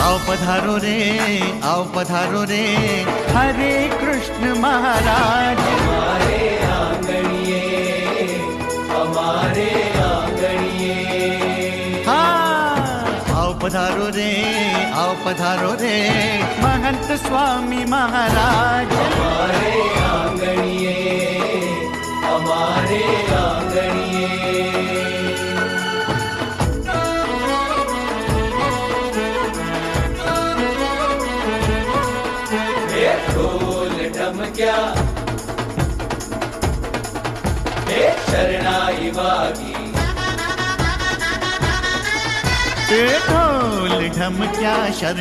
आओ पधारो रे, आओ पधारो रे। हरे कृष्ण महाराज। हमारे आंगणिए हमारे आंगणिए हाँ आओ पधारो रे, आओ पधारो रे। महंत स्वामी महाराज। आंगणिए हे शरणाई वागी ढोल ढमक्या शर